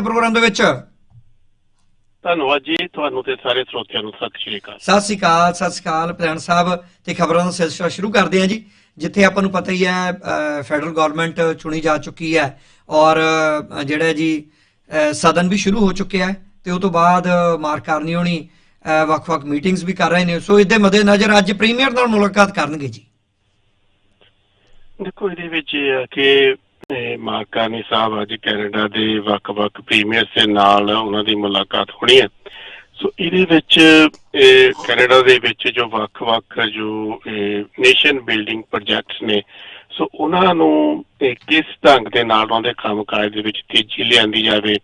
ਹੈ ਪ੍ਰੋਗਰਾਮ ਦੇ ਵਿੱਚ? ਧੰਨਵਾਦ ਜੀ ਤੁਹਾਨੂੰ ਤੇ ਸਾਰੇ ਸਰੋਤਿਆਂ ਨੂੰ ਸਤਿ ਸ਼੍ਰੀ ਅਕਾਲ। ਸਤਿ ਸ਼੍ਰੀ ਅਕਾਲ ਸਤਿ ਸ਼੍ਰੀ ਅਕਾਲ ਪ੍ਰਧਾਨ ਸਾਹਿਬ ਤੇ ਖਬਰਾਂ ਦਾ ਸਿਲਸਿਲਾ ਸ਼ੁਰੂ ਕਰਦੇ ਹਾਂ ਜੀ ਜਿੱਥੇ ਆਪਾਂ ਨੂੰ ਪਤਾ ਹੀ ਹੈ ਫੈਡਰਲ ਗਵਰਨਮੈਂਟ ਚੁਣੀ ਜਾ ਚੁੱਕੀ ਹੈ ਔਰ ਜਿਹੜਾ ਜੀ ਸਦਨ ਵੀ ਸ਼ੁਰੂ ਹੋ ਚੁੱਕਿਆ ਹੈ ਤੇ ਉਹ ਤੋਂ ਬਾਅਦ ਮਾਰਕ ਕਾਰਨੀ ਹੋਣੀ ਵੱਖ-ਵੱਖ ਮੀਟਿੰਗਸ ਵੀ ਕਰ ਰਹੇ ਨੇ। ਸੋ ਇਹਦੇ ਮੱਦੇ ਨਜ਼ਰ ਅੱਜ ਪ੍ਰੀਮੀਅਰ ਨਾਲ ਮੁਲਾਕਾਤ ਕਰਨਗੇ ਜੀ। ਦੇਖੋ ਇਹਦੇ ਵਿੱਚ ਕਿ ਇਹ ਮਾਰਕਾਨੀ ਸਾਹਿਬ ਅੱਜ ਕੈਨੇਡਾ ਦੇ ਵੱਖ-ਵੱਖ ਪ੍ਰੀਮੀਅਰ ਦੇ ਨਾਲ ਉਹਨਾਂ ਦੀ ਮੁਲਾਕਾਤ ਹੋਣੀ ਹੈ। ਸੋ ਇਹਦੇ ਵਿੱਚ, ਇਹ ਕੈਨੇਡਾ ਦੇ ਵਿੱਚ ਜੋ ਵੱਖ-ਵੱਖ ਜੋ ਨੇਸ਼ਨ ਬਿਲਡਿੰਗ ਪ੍ਰੋਜੈਕਟਸ ਨੇ, ਸੋ ਉਹਨਾਂ ਨੂੰ ਕਿਸ ਢੰਗ ਦੇ ਨਾਲ ਉਹਨਾਂ ਦੇ ਕੰਮਕਾਜ ਦੇ ਵਿੱਚ ਤੇਜ਼ੀ ਲਿਆਂਦੀ ਜਾਵੇ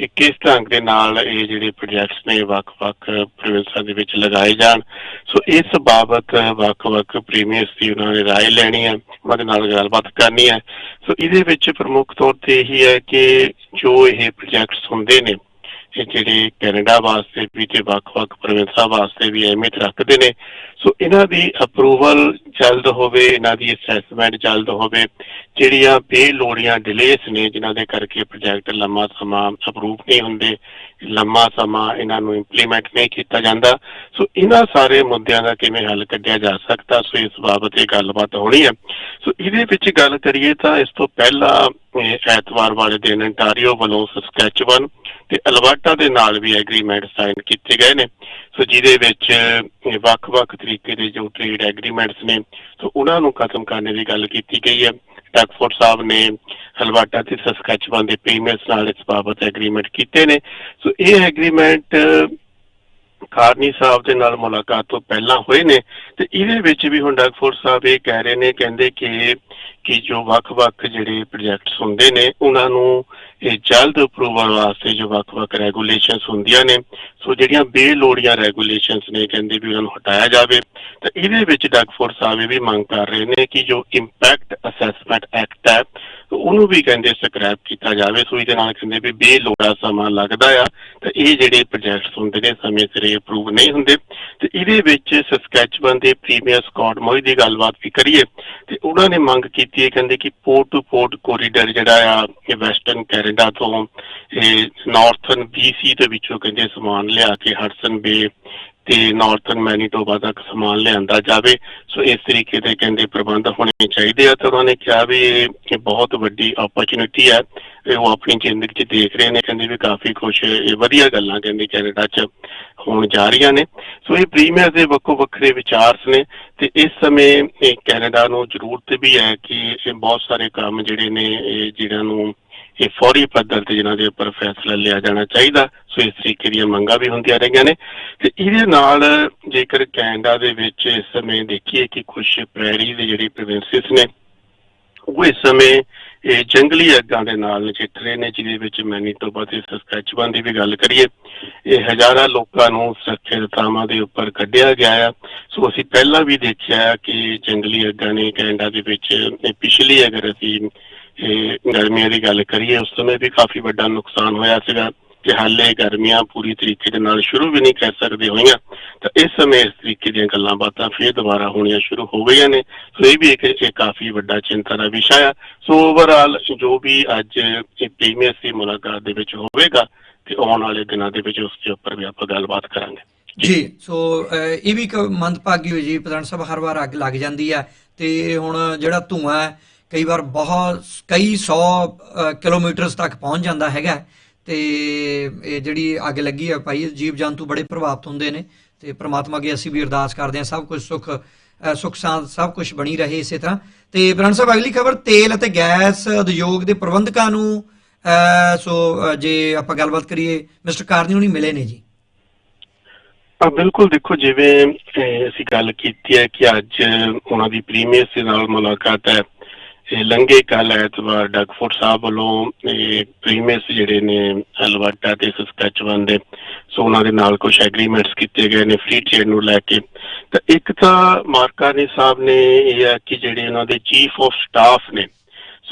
ਇਹ ਕਿਸ ਢੰਗ ਦੇ ਨਾਲ ਇਹ ਜਿਹੜੇ ਪ੍ਰੋਜੈਕਟਸ ਨੇ ਵੱਖ-ਵੱਖ ਪ੍ਰੋਵਿੰਸਾਂ ਦੇ ਵਿੱਚ ਲਗਾਏ ਜਾਣ ਸੋ ਇਸ ਬਾਬਤ ਵੱਖ-ਵੱਖ ਪ੍ਰੀਮੀਅਰਸ ਦੀ ਉਹਨਾਂ ਨੇ رائے ਲੈਣੀ ਹੈ ਉਹਨਾਂ ਦੇ ਨਾਲ ਗੱਲਬਾਤ ਕਰਨੀ ਹੈ ਸੋ ਇਹਦੇ ਵਿੱਚ ਪ੍ਰਮੁੱਖ ਤੌਰ ਤੇ ਇਹੀ ਹੈ ਕਿ ਜੋ ਇਹ ਪ੍ਰੋਜੈਕਟਸ ਹੁੰਦੇ ਨੇ ਇਹ ਜਿਹੜੇ ਕੈਨੇਡਾ ਵਾਸਤੇ ਵੀ ਤੇ ਵੱਖ-ਵੱਖ ਪ੍ਰੋਵਿੰਸਾਂ ਵਾਸਤੇ ਵੀ ਅਹਿਮੀਅਤ ਰੱਖਦੇ ਨੇ। ਸੋ ਇਹਨਾਂ ਦੀ ਅਪਰੂਵਲ ਜਲਦ ਹੋਵੇ, ਇਹਨਾਂ ਦੀ ਅਸੈਸਮੈਂਟ ਜਲਦ ਹੋਵੇ, ਜਿਹੜੀਆਂ ਬੇਲੋੜੀਆਂ ਡਿਲੇਸ ਨੇ, ਜਿਨ੍ਹਾਂ ਦੇ ਕਰਕੇ ਪ੍ਰੋਜੈਕਟ ਲੰਮਾ ਸਮਾਂ ਅਪਰੂਵ ਨਹੀਂ ਹੁੰਦੇ, ਲੰਮਾ ਸਮਾਂ ਇਹਨਾਂ ਨੂੰ ਇੰਪਲੀਮੈਂਟ ਨਹੀਂ ਕੀਤਾ ਜਾਂਦਾ। ਸੋ ਇਹਨਾਂ ਸਾਰੇ ਮੁੱਦਿਆਂ ਦਾ ਕਿਵੇਂ ਹੱਲ ਕੱਢਿਆ ਜਾ ਸਕਦਾ, ਸੋ ਇਸ ਬਾਬਤ ਇਹ ਗੱਲਬਾਤ ਹੋਣੀ ਹੈ। ਸੋ ਇਹਦੇ ਵਿੱਚ ਗੱਲ ਕਰੀਏ ਤਾਂ ਇਸ ਤੋਂ ਪਹਿਲਾਂ ਐਤਵਾਰ ਵਾਲੇ ਦਿਨ ਅੰਟਾਰੀਓ ਵੱਲੋਂ ਸਸਕੈਚਵਨ ਤੇ ਅਲਬਰਟਾ ਦੇ ਨਾਲ ਵੀ ਐਗਰੀਮੈਂਟ ਸਾਈਨ ਕੀਤੇ ਗਏ ਨੇ। ਸੋ ਜਿਹਦੇ ਵਿੱਚ ਵੱਖ-ਵੱਖ ਤਰੀਕੇ ਦੇ ਜੋ ਟ੍ਰੇਡ ਐਗਰੀਮੈਂਟਸ ਨੇ, ਸੋ ਉਹਨਾਂ ਨੂੰ ਖਤਮ ਕਰਨ ਦੀ ਗੱਲ ਕੀਤੀ ਗਈ ਹੈ। ਟੈਕਫੋਰਡ ਸਾਹਿਬ ਨੇ ਅਲਬਰਟਾ ਤੇ ਸਸਕੈਚਵਨ ਦੇ ਪ੍ਰੀਮੀਅਰਸ ਨਾਲ ਇਸ ਬਾਬਤ ਐਗਰੀਮੈਂਟ ਕੀਤੇ ਨੇ। ਸੋ ਇਹ ਐਗਰੀਮੈਂਟ ਕਾਰਨੀ ਸਾਹਿਬ ਦੇ ਨਾਲ ਮੁਲਾਕਾਤ ਤੋਂ ਪਹਿਲਾਂ ਹੋਏ ਨੇ। ਤੇ ਇਹਦੇ ਵਿੱਚ ਵੀ ਹੁਣ ਡਗਫੋਰਡ ਸਾਹਿਬ ਇਹ ਕਹਿ ਰਹੇ ਨੇ, ਕਹਿੰਦੇ ਕਿ ਕਿ ਜੋ ਵੱਖ-ਵੱਖ ਜਿਹੜੇ ਪ੍ਰੋਜੈਕਟਸ ਹੁੰਦੇ ਨੇ, ਉਹਨਾਂ ਨੂੰ ਇਹ ਜਲਦ ਅਪਰੂਵਲ ਵਾਸਤੇ ਜੋ ਵੱਖ-ਵੱਖ ਰੈਗੂਲੇਸ਼ਨਸ ਹੁੰਦੀਆਂ ਨੇ, ਸੋ ਜਿਹੜੀਆਂ ਬੇਲੋੜੀਆਂ ਰੈਗੂਲੇਸ਼ਨਸ ਨੇ, ਕਹਿੰਦੇ ਵੀ ਉਹਨਾਂ ਨੂੰ ਹਟਾਇਆ ਜਾਵੇ, ਤਾਂ ਇਹਦੇ ਵਿੱਚ ਡਗਫੋਰਡ ਸਾਹਿਬ ਇਹ ਵੀ ਮੰਗ ਕਰ ਰਹੇ ਨੇ ਕਿ ਜੋ ਇੰਪੈਕਟ ਅਸੈਸਮੈਂਟ ਐਕਟ ਹੈ ਉਹਨੂੰ ਵੀ ਕਹਿੰਦੇ ਸਕ੍ਰੈਪ ਕੀਤਾ ਜਾਵੇ। ਸੋ ਇਹਦੇ ਨਾਲ ਕਹਿੰਦੇ ਵੀ ਬੇਲੋੜਾ ਸਮਾਂ ਲੱਗਦਾ ਆ। ਤਾਂ ਇਹ ਜਿਹੜੇ ਪ੍ਰੋਜੈਕਟਸ ਹੁੰਦੇ ਨੇ, ਸਮੇਂ ਸਿਰ ਅਪਰੂਵ ਨਹੀਂ ਹੁੰਦੇ। ਤੇ ਇਹਦੇ ਵਿੱਚ ਸਸਕੈਚਵਨ ਦੇ ਪ੍ਰੀਮੀਅਰ ਸਕਾਟ ਮੋਈ ਦੀ ਗੱਲਬਾਤ ਵੀ ਕਰੀਏ। ਤੇ ਉਹਨਾਂ ਨੇ ਮੰਗ ਕੀਤੀ ਹੈ, ਕਹਿੰਦੇ ਕਿ ਪੋਰਟ ਟੂ ਪੋਰਟ ਕੋਰੀਡਰ ਜਿਹੜਾ ਆ, ਇਹ ਵੈਸਟਰਨ ਕੈਨੇਡਾ ਤੋਂ, ਇਹ ਨਾਰਥਰਨ BC ਦੇ ਵਿੱਚੋਂ ਕਹਿੰਦੇ ਸਮਾਨ ਲਿਆ ਕੇ ਹਡਸਨ ਬੇ ਤੇ ਨਾਰਥਨ ਮੈਨੀਟੋਬਾ ਤੱਕ ਸਮਾਨ ਲਿਆਂਦਾ ਜਾਵੇ। ਸੋ ਇਸ ਤਰੀਕੇ ਦੇ ਕਹਿੰਦੇ ਪ੍ਰਬੰਧ ਹੋਣੇ ਚਾਹੀਦੇ ਆ ਤਾਂ ਉਹਨਾਂ ਕਿਹਾ ਵੀ ਇਹ ਬਹੁਤ ਵੱਡੀ ਓਪਰਚ्युनिटी ਹੈ ਇਹ ਉਹ ਆਪਣੀ ਜ਼ਿੰਦਗੀ 'ਚ ਦੇਖ ਰਹੇ ਨੇ, ਕਹਿੰਦੇ ਵੀ ਕਾਫੀ ਕੁਝ ਇਹ ਵਧੀਆ ਗੱਲਾਂ ਕਹਿੰਦੇ ਕੈਨੇਡਾ 'ਚ ਹੋਣ ਜਾ ਰਹੀਆਂ ਨੇ। ਸੋ ਇਹ ਪ੍ਰੀਮੀਅਰ ਦੇ ਵੱਖੋ ਵੱਖਰੇ ਵਿਚਾਰਸ ਨੇ ਤੇ ਇਸ ਸਮੇਂ ਕੈਨੇਡਾ ਨੂੰ ਜ਼ਰੂਰਤ ਵੀ ਹੈ ਕਿ ਇਹ ਬਹੁਤ ਸਾਰੇ ਕੰਮ ਜਿਹੜੇ ਨੇ, ਇਹ ਜਿਹਨਾਂ ਨੂੰ ਇਹ ਫੌਰੀ ਪੱਧਰ ਤੇ ਜਿਨ੍ਹਾਂ ਦੇ ਉੱਪਰ ਫੈਸਲਾ ਲਿਆ ਜਾਣਾ ਚਾਹੀਦਾ, ਸੋ ਇਸ ਤਰੀਕੇ ਦੀਆਂ ਮੰਗਾਂ ਵੀ ਹੁੰਦੀਆਂ ਰਹੀਆਂ ਨੇ। ਤੇ ਇਹਦੇ ਨਾਲ ਜੇਕਰ ਕੈਨੇਡਾ ਦੇ ਵਿੱਚ ਇਸ ਸਮੇਂ ਦੇਖੀਏ ਕਿ ਕੁਝ ਪ੍ਰੈਰੀ ਦੇ ਜਿਹੜੇ ਪ੍ਰੋਵਿੰਸਸ ਨੇ, ਉਹ ਇਸ ਸਮੇਂ ਇਹ ਜੰਗਲੀ ਅੱਗਾਂ ਦੇ ਨਾਲ ਨਜਿੱਠ ਰਹੇ ਨੇ, ਜਿਹਦੇ ਵਿੱਚ ਮੈਨੀਟੋਬਾ ਤੇ ਸਸਕੈਚੁਅਨ ਦੀ ਵੀ ਗੱਲ ਕਰੀਏ। ਇਹ ਹਜ਼ਾਰਾਂ ਲੋਕਾਂ ਨੂੰ ਸੁਰੱਖਿਅਤ ਥਾਵਾਂ ਦੇ ਉੱਪਰ ਕੱਢਿਆ ਗਿਆ ਆ। ਸੋ ਅਸੀਂ ਪਹਿਲਾਂ ਵੀ ਦੇਖਿਆ ਕਿ ਜੰਗਲੀ ਅੱਗਾਂ ਨੇ ਕੈਨੇਡਾ ਦੇ ਵਿੱਚ ਪਿਛਲੀ ਅਗਰ ਅਸੀਂ ਇਹ ਗਰਮੀਆਂ ਦੀ ਗੱਲ ਕਰੀਏ, ਉਸ ਸਮੇਂ ਵੀ ਕਾਫੀ ਵੱਡਾ ਨੁਕਸਾਨ ਹੋਇਆ ਸੀਗਾ ਕਿ ਹਾਲੇ ਗਰਮੀਆਂ ਪੂਰੀ ਤਰੀਕੇ ਦੇ ਨਾਲ ਸ਼ੁਰੂ ਵੀ ਨਹੀਂ ਕਰ ਸਕਦੇ ਹੋਈਆਂ। ਤਾਂ ਇਸ ਸਮੇਂ ਇਸ ਤਰੀਕੇ ਦੀਆਂ ਗੱਲਾਂ ਬਾਤਾਂ ਫੇਰ ਦੁਬਾਰਾ ਹੋਣੀਆਂ ਸ਼ੁਰੂ ਹੋ ਗਈਆਂ ਨੇ। ਸੋ ਇਹ ਵੀ ਇੱਕ ਇੱਕ ਕਾਫੀ ਵੱਡਾ ਚਿੰਤਾ ਦਾ ਵਿਸ਼ਾ ਆ। ਸੋ ਓਵਰਆਲ ਜੋ ਵੀ ਅੱਜ ਪ੍ਰੀਮੀਅਰ ਦੀ ਮੁਲਾਕਾਤ ਦੇ ਵਿੱਚ ਹੋਵੇਗਾ ਤੇ ਆਉਣ ਵਾਲੇ ਦਿਨਾਂ ਦੇ ਵਿੱਚ ਉਸ ਦੇ ਉੱਪਰ ਵੀ ਆਪਾਂ ਗੱਲਬਾਤ ਕਰਾਂਗੇ। ਜੀ। ਸੋ ਇਹ ਵੀ ਇੱਕ ਮੰਦਭਾਗੀ ਹੋਈ ਜੀ ਪ੍ਰਧਾਨ ਸਾਹਿਬ ਹਰ ਵਾਰ ਅੱਗ ਲੱਗ ਜਾਂਦੀ ਆ ਤੇ ਹੁਣ ਜਿਹੜਾ ਧੂਆਂ ਹੈ ਕਈ ਵਾਰ ਬਹੁਤ ਕਈ 100 ਕਿਲੋਮੀਟਰਸ ਤੱਕ ਪਹੁੰਚ ਜਾਂਦਾ ਹੈਗਾ। ਤੇ ਇਹ ਜਿਹੜੀ ਅੱਗ ਲੱਗੀ ਹੈ ਭਾਈ ਜੀਵ ਜੰਤੂ ਬੜੇ ਪ੍ਰਭਾਵਿਤ ਹੁੰਦੇ ਨੇ। ਤੇ ਪ੍ਰਮਾਤਮਾ ਅੱਗੇ ਅਸੀਂ ਵੀ ਅਰਦਾਸ ਕਰਦੇ ਹਾਂ ਸਭ ਕੁਝ ਸੁੱਖ ਅ, ਸੁੱਖ ਸਭ ਕੁਝ ਬਣੀ ਰਹੇ ਇਸੇ ਤਰ੍ਹਾਂ। ਤੇ ਪ੍ਰਧਾਨ ਸਾਹਿਬ ਅਗਲੀ ਖਬਰ ਤੇਲ ਅਤੇ ਗੈਸ ਉਦਯੋਗ ਦੇ ਪ੍ਰਬੰਧਕਾਂ ਨੂੰ ਸੋ ਜੇ ਆਪਾਂ ਗੱਲਬਾਤ ਕਰੀਏ ਮਿਸਟਰ ਕਾਰਨੀ ਹੁਣੀ ਮਿਲੇ ਨੇ ਜੀ। ਬਿਲਕੁਲ ਦੇਖੋ ਜਿਵੇਂ ਅਸੀਂ ਗੱਲ ਕੀਤੀ ਹੈ ਕਿ ਅੱਜ ਉਹਨਾਂ ਦੀ ਪ੍ਰੀਮੀਅਰ ਦੇ ਨਾਲ ਮੁਲਾਕਾਤ ਹੈ ਲੰਘੇ ਕੱਲ ਐਤਵਾਰ ਡਗਫੋਰਡ ਸਾਹਿਬ ਵੱਲੋਂ, ਇਹ ਪ੍ਰੀਮੀਅਰਸ ਜਿਹੜੇ ਨੇ ਅਲਬਰਟਾ ਤੇ ਸਸਕੈਚਵਨ ਦੇ, ਸੋ ਉਹਨਾਂ ਦੇ ਨਾਲ ਕੁਝ ਐਗਰੀਮੈਂਟਸ ਕੀਤੇ ਗਏ ਨੇ ਫ੍ਰੀ ਟ੍ਰੇਡ ਨੂੰ ਲੈ ਕੇ। ਤਾਂ ਇੱਕ ਤਾਂ ਮਾਰਕਾਨੀ ਸਾਹਿਬ ਨੇ ਇਹ ਹੈ ਕਿ ਜਿਹੜੇ ਉਹਨਾਂ ਦੇ ਚੀਫ ਆਫ ਸਟਾਫ ਨੇ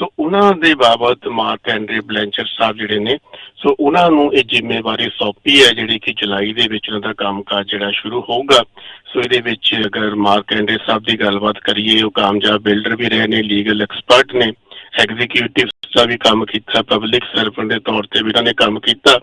ਸੋ ਉਹਨਾਂ ਦੇ ਬਾਬਤ ਮਾਰਕ ਐਂਡਰੇ ਬਲੈਂਚਰ ਸਾਹਿਬ ਜਿਹੜੇ ਨੇ ਸੋ ਉਹਨਾਂ ਨੂੰ ਇਹ ਜ਼ਿੰਮੇਵਾਰੀ ਸੌਂਪੀ ਹੈ ਜਿਹੜੀ ਕਿ ਜੁਲਾਈ ਦੇ ਵਿੱਚ ਉਹਨਾਂ ਦਾ ਕੰਮਕਾਜ ਜਿਹੜਾ ਸ਼ੁਰੂ ਹੋਊਗਾ। ਸੋ ਇਹਦੇ ਵਿੱਚ ਅਗਰ ਮਾਰਕ ਐਂਡਰੇ ਸਾਹਿਬ ਦੀ ਗੱਲਬਾਤ ਕਰੀਏ, ਉਹ ਕਾਮਯਾਬ ਬਿਲਡਰ ਵੀ ਰਹੇ ਨੇ ਲੀਗਲ ਐਕਸਪਰਟ ਨੇ। ਐਗਜ਼ੀਕਿਊਟਿਵ ਦਾ ਵੀ ਕੰਮ ਕੀਤਾ ਪਬਲਿਕ ਸਰਵੈਂਟ ਦੇ ਤੌਰ ਤੇ ਵੀ ਇਹਨਾਂ ਨੇ ਕੰਮ ਕੀਤਾ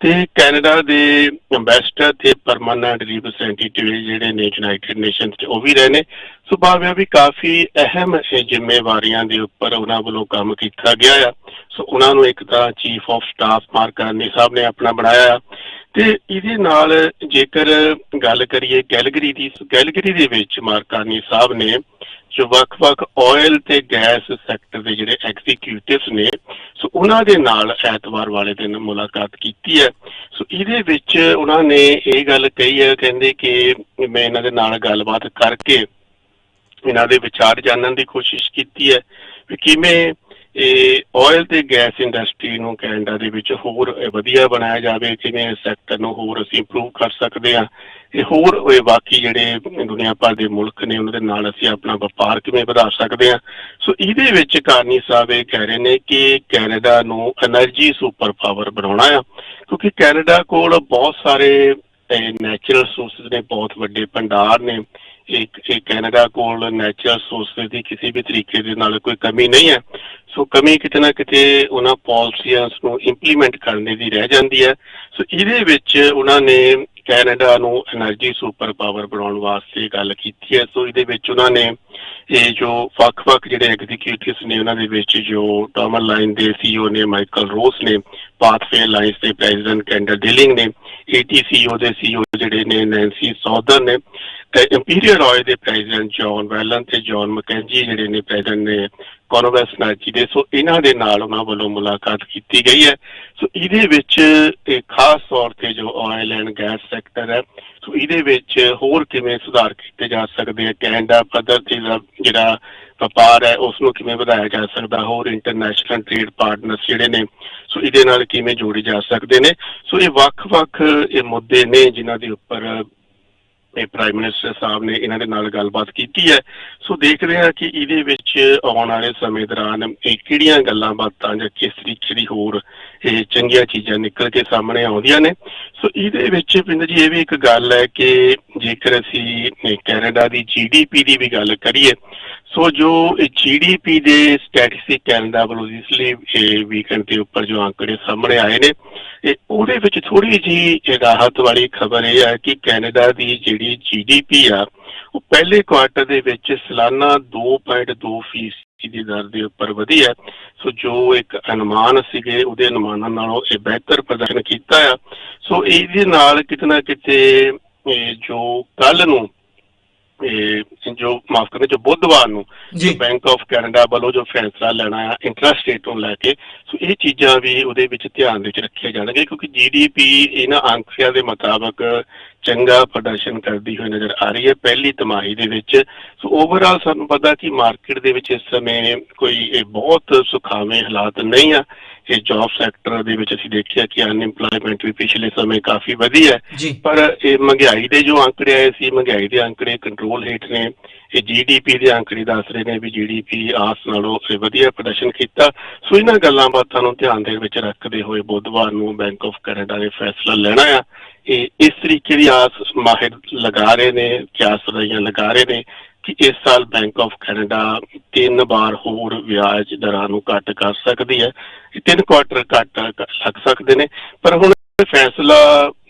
ਤੇ ਕੈਨੇਡਾ ਦੇ ਐਮਬੈਸਡਰ ਤੇ ਪਰਮਾਨੈਂਟ ਰਿਪਰੈਜ਼ੈਂਟੇਟਿਵ ਜਿਹੜੇ ਨੇ ਯੂਨਾਈਟਿਡ ਨੇਸ਼ਨਸ ਚ ਉਹ ਵੀ ਰਹੇ ਨੇ। ਸੋ ਭਾਵੇਂ ਵੀ ਕਾਫੀ ਅਹਿਮ ਜ਼ਿੰਮੇਵਾਰੀਆਂ ਦੇ ਉੱਪਰ ਉਹਨਾਂ ਵੱਲੋਂ ਕੰਮ ਕੀਤਾ ਗਿਆ ਆ। ਸੋ ਉਹਨਾਂ ਨੂੰ ਇੱਕ ਤਾਂ ਚੀਫ ਆਫ ਸਟਾਫ ਮਾਰਕ ਕਰਨੀ ਸਾਹਿਬ ਨੇ ਆਪਣਾ ਬਣਾਇਆ ਤੇ ਇਹਦੇ ਨਾਲ ਜੇਕਰ ਗੱਲ ਕਰੀਏ ਕੈਲਗਰੀ ਦੀ ਸੋ ਕੈਲਗਰੀ ਦੇ ਵਿੱਚ ਮਾਰਕਾਨੀ ਸਾਹਿਬ ਨੇ ਜੋ ਵੱਖ-ਵੱਖ ਆਇਲ ਤੇ ਗੈਸ ਸੈਕਟਰ ਦੇ ਜਿਹੜੇ ਐਗਜ਼ੀਕਿਊਟਿਵਸ ਨੇ, ਸੋ ਉਹਨਾਂ ਦੇ ਨਾਲ ਐਤਵਾਰ ਵਾਲੇ ਦਿਨ ਮੁਲਾਕਾਤ ਕੀਤੀ ਹੈ। ਸੋ ਇਹਦੇ ਵਿੱਚ ਉਹਨਾਂ ਨੇ ਇਹ ਗੱਲ ਕਹੀ ਹੈ, ਕਹਿੰਦੇ ਕਿ ਮੈਂ ਇਹਨਾਂ ਦੇ ਨਾਲ ਗੱਲਬਾਤ ਕਰਕੇ ਇਹਨਾਂ ਦੇ ਵਿਚਾਰ ਜਾਣਨ ਦੀ ਕੋਸ਼ਿਸ਼ ਕੀਤੀ ਹੈ ਕਿ ਕਿਵੇਂ ਇਹ ਆਇਲ ਤੇ ਗੈਸ ਇੰਡਸਟਰੀ ਨੂੰ ਕੈਨੇਡਾ ਦੇ ਵਿੱਚ ਹੋਰ ਵਧੀਆ ਬਣਾਇਆ ਜਾਵੇ, ਜਿਵੇਂ ਸੈਕਟਰ ਨੂੰ ਹੋਰ ਅਸੀਂ ਇੰਪਰੂਵ ਕਰ ਸਕਦੇ ਆ ਇਹ ਹੋਰ ਹੋਏ ਬਾਕੀ ਜਿਹੜੇ ਦੁਨੀਆ ਭਰ ਦੇ ਮੁਲਕ ਨੇ, ਉਹਨਾਂ ਦੇ ਨਾਲ ਅਸੀਂ ਆਪਣਾ ਵਪਾਰ ਕਿਵੇਂ ਵਧਾ ਸਕਦੇ ਆ ਸੋ ਇਹਦੇ ਵਿੱਚ ਕਾਰਨੀ ਸਾਹਿਬ ਇਹ ਕਹਿ ਰਹੇ ਨੇ ਕਿ ਕੈਨੇਡਾ ਨੂੰ એનર્ਜੀ ਸੁਪਰ ਪਾਵਰ ਬਣਾਉਣਾ ਆ, ਕਿਉਂਕਿ ਕੈਨੇਡਾ ਕੋਲ ਬਹੁਤ ਸਾਰੇ ਨੈਚੁਰਲ ਰਿਸੋਰਸਸ ਨੇ, ਬਹੁਤ ਵੱਡੇ ਭੰਡਾਰ ਨੇ। ਇੱਕ ਕਿ ਕੈਨੇਡਾ ਕੋਲ ਨੈਚੁਰਲ ਸੋਰਸਸ ਦੀ ਕਿਸੇ ਵੀ ਤਰੀਕੇ ਦੇ ਨਾਲ ਕੋਈ ਕਮੀ ਨਹੀਂ ਹੈ। ਸੋ ਕਮੀ ਕਿਤੇ ਨਾ ਕਿਤੇ ਉਹਨਾਂ ਪਾਲਿਸੀਆਂ ਨੂੰ ਇੰਪਲੀਮੈਂਟ ਕਰਨ ਦੀ ਰਹਿ ਜਾਂਦੀ ਹੈ। ਸੋ ਇਹਦੇ ਵਿੱਚ ਉਹਨਾਂ ਨੇ ਕੈਨੇਡਾ ਨੂੰ એનર્ਜੀ ਸੁਪਰ ਪਾਵਰ ਬਣਾਉਣ ਵਾਸਤੇ ਗੱਲ ਕੀਤੀ ਹੈ। ਸੋ ਇਹਦੇ ਵਿੱਚ ਉਹਨਾਂ ਨੇ ਇਹ ਜੋ ਵੱਖ-ਵੱਖ ਜਿਹੜੇ ਐਗਜ਼ੀਕਿਊਟਿਵਸ ਨੇ ਉਹਨਾਂ ਦੇ ਵਿੱਚ ਜੋ ਟਾਮਰ ਲਾਈਨ ਦੇ ਸੀਓ ਨੇ ਮਾਈਕਲ ਰੋਸ ਨੇ ਪਾਥਵੇ ਅਲਾਈਅੰਸ ਦੇ ਪ੍ਰੈਜ਼ੀਡੈਂਟ ਕੈਂਡਰ ਡੇਲਿੰਗ ਨੇ ਏਟੀਸੀਓ ਦੇ ਸੀਓ ਜਿਹੜੇ ਨੇ ਨੈਂਸੀ ਸੌਦਰ ਨੇ। ਇੰਪੀਰੀਅਲ ਆਇਲ ਦੇ ਪ੍ਰੈਜ਼ੀਡੈਂਟ ਜੌਨ ਵੈਲਨ ਤੇ ਜੌਨ ਮਕੈਂਜੀ ਜਿਹੜੇ ਨੇ ਪ੍ਰੈਜ਼ੀਡੈਂਟ ਨੇ ਕੋਨੋਵੈਸ ਨਾਜੀ ਦੇ, ਸੋ ਇਹਨਾਂ ਦੇ ਨਾਲ ਉਹਨਾਂ ਵੱਲੋਂ ਮੁਲਾਕਾਤ ਕੀਤੀ ਗਈ ਹੈ। ਸੋ ਇਹਦੇ ਵਿੱਚ ਖਾਸ ਤੌਰ ਤੇ ਜੋ ਆਇਲ ਐਂਡ ਗੈਸ ਸੈਕਟਰ ਹੈ, ਸੋ ਇਹਦੇ ਵਿੱਚ ਹੋਰ ਕਿਵੇਂ ਸੁਧਾਰ ਕੀਤੇ ਜਾ ਸਕਦੇ ਆ? ਕੈਨੇਡਾ ਪੱਧਰ ਤੇ ਜਿਹੜਾ- ਜਿਹੜਾ ਵਪਾਰ ਹੈ, ਉਸ ਨੂੰ ਕਿਵੇਂ ਵਧਾਇਆ ਜਾ ਸਕਦਾ? ਹੋਰ ਇੰਟਰਨੈਸ਼ਨਲ ਟ੍ਰੇਡ ਪਾਰਟਨਰਸ ਜਿਹੜੇ ਨੇ, ਸੋ ਇਹਦੇ ਨਾਲ ਕਿਵੇਂ ਜੋੜੇ ਜਾ ਸਕਦੇ ਨੇ? ਸੋ ਇਹ ਵੱਖ-ਵੱਖ ਇਹ ਮੁੱਦੇ ਨੇ ਜਿਨ੍ਹਾਂ ਦੇ ਉੱਪਰ ਇਹ ਪ੍ਰਾਈਮ ਮਿਨਿਸਟਰ ਸਾਹਿਬ ਨੇ ਇਹਨਾਂ ਦੇ ਨਾਲ ਗੱਲਬਾਤ ਕੀਤੀ ਹੈ। ਸੋ ਦੇਖਦੇ ਹਾਂ ਕਿ ਇਹਦੇ ਵਿੱਚ ਆਉਣ ਵਾਲੇ ਸਮੇਂ ਦੌਰਾਨ ਇਹ ਕਿਹੜੀਆਂ ਗੱਲਾਂ ਬਾਤਾਂ ਜਾਂ ਕਿਸ ਤਰੀਕੇ ਦੀ ਹੋਰ ਇਹ ਚੰਗੀਆਂ ਚੀਜ਼ਾਂ ਨਿਕਲ ਕੇ ਸਾਹਮਣੇ ਆਉਂਦੀਆਂ ਨੇ। ਸੋ ਇਹਦੇ ਵਿੱਚ ਪਿੰਡ ਜੀ ਇਹ ਵੀ ਇੱਕ ਗੱਲ ਹੈ ਕਿ ਜੇਕਰ ਅਸੀਂ ਕੈਨੇਡਾ ਦੀ ਜੀਡੀਪੀ ਦੀ ਵੀ ਗੱਲ ਕਰੀਏ, ਸੋ ਜੋ ਜੀਡੀਪੀ ਦੇ ਸਟੈਟਿਸਟਿਕ ਕੈਨੇਡਾ ਵੱਲੋਂ ਇਸ ਲਈ ਇਹ ਵੀਕਐਂਡ ਦੇ ਉੱਪਰ ਜੋ ਅੰਕੜੇ ਸਾਹਮਣੇ ਆਏ ਨੇ, ਇਹ ਉਹਦੇ ਵਿੱਚ ਥੋੜੀ ਜੀ ਰਾਹਤ ਵਾਲੀ ਖਬਰ ਇਹ ਹੈ ਕਿ ਕੈਨੇਡਾ ਦੀ ਜਿਹੜੀ ਜੀਡੀਪੀ ਆ, ਉਹ ਪਹਿਲੇ ਕੁਆਰਟਰ ਦੇ ਵਿੱਚ ਸਾਲਾਨਾ 2.2 ਫੀਸ ਦੀ ਦਰ ਦੇ ਉੱਪਰ ਵਧੀ ਹੈ ਸੋ ਜੋ ਇੱਕ ਅਨੁਮਾਨ ਸੀਗੇ, ਉਹਦੇ ਅਨੁਮਾਨਾਂ ਨਾਲੋਂ ਇਹ ਬਿਹਤਰ ਪ੍ਰਦਰਸ਼ਨ ਕੀਤਾ ਆ। ਸੋ ਇਹਦੇ ਨਾਲ ਕਿਤੇ ਨਾ ਕਿਤੇ ਜੋ ਕੱਲ ਨੂੰ ਜੋ ਮਾਫ ਕਰਨਾ ਜੋ ਬੁੱਧਵਾਰ ਨੂੰ ਜੀ ਬੈਂਕ ਆਫ ਕੈਨੇਡਾ ਵੱਲੋਂ ਜੋ ਫੈਸਲਾ ਲੈਣਾ ਆ ਇੰਟਰਸਟ ਰੇਟ ਨੂੰ ਲੈ ਕੇ ਸੋ ਇਹ ਚੀਜ਼ਾਂ ਵੀ ਉਹਦੇ ਵਿੱਚ ਧਿਆਨ ਵਿੱਚ ਰੱਖੀਆਂ ਜਾਣਗੇ ਕਿਉਂਕਿ ਜੀਡੀਪੀ ਇਹਨਾਂ ਅੰਕੜਿਆਂ ਦੇ ਮੁਤਾਬਕ ਚੰਗਾ ਪ੍ਰਦਰਸ਼ਨ ਕਰਦੀ ਹੋਈ ਨਜ਼ਰ ਆ ਰਹੀ ਹੈ ਪਹਿਲੀ ਤਿਮਾਹੀ ਦੇ ਵਿੱਚ। ਸੋ ਓਵਰਆਲ ਸਾਨੂੰ ਪਤਾ ਕਿ ਮਾਰਕੀਟ ਦੇ ਵਿੱਚ ਇਸ ਸਮੇਂ ਕੋਈ ਬਹੁਤ ਸੁਖਾਵੇਂ ਹਾਲਾਤ ਨਹੀਂ ਆ। ਇਹ ਜੌਬ ਸੈਕਟਰ ਦੇ ਵਿੱਚ ਅਸੀਂ ਦੇਖਿਆ ਕਿ ਅਨਇੰਪਲੋਇਮੈਂਟ ਵੀ ਪਿਛਲੇ ਸਮੇਂ ਕਾਫੀ ਵਧੀ ਹੈ। ਪਰ ਇਹ ਮਹਿੰਗਾਈ ਦੇ ਜੋ ਅੰਕੜੇ ਆਏ ਸੀ ਮਹਿੰਗਾਈ ਦੇ ਅੰਕੜੇ ਕੰਟਰੋਲ ਹੇਠ ਨੇ। ਇਹ ਜੀਡੀਪੀ ਦੇ ਅੰਕੜੇ ਦੱਸ ਰਹੇ ਨੇ ਵੀ ਜੀਡੀਪੀ ਆਸ ਨਾਲੋਂ ਵਧੀਆ ਪ੍ਰਦਰਸ਼ਨ ਕੀਤਾ। ਸੋ ਇਹਨਾਂ ਗੱਲਾਂ ਬਾਤਾਂ ਨੂੰ ਧਿਆਨ ਦੇ ਵਿੱਚ ਰੱਖਦੇ ਹੋਏ ਬੁੱਧਵਾਰ ਨੂੰ ਬੈਂਕ ਆਫ ਕੈਨੇਡਾ ਨੇ ਫੈਸਲਾ ਲੈਣਾ ਆ। ਇਹ ਇਸ ਤਰੀਕੇ ਦੀ ਆਸ ਮਾਹਿਰ ਲਗਾ ਰਹੇ ਨੇ ਕਿਆਸ ਰਹੀਆਂ ਲਗਾ ਰਹੇ ਨੇ। ਕਿ ਇਸ ਸਾਲ ਬੈਂਕ ਆਫ ਕੈਨੇਡਾ ਤਿੰਨ ਵਾਰ ਹੋਰ ਵਿਆਜ ਦਰਾਂ ਨੂੰ ਘੱਟ ਕਰ ਸਕਦੀ ਹੈ। ਤਿੰਨ ਕੁਆਟਰ ਘੱਟ ਲੱਗ ਸਕਦੇ ਨੇ। ਪਰ ਹੁਣ ਫੈਸਲਾ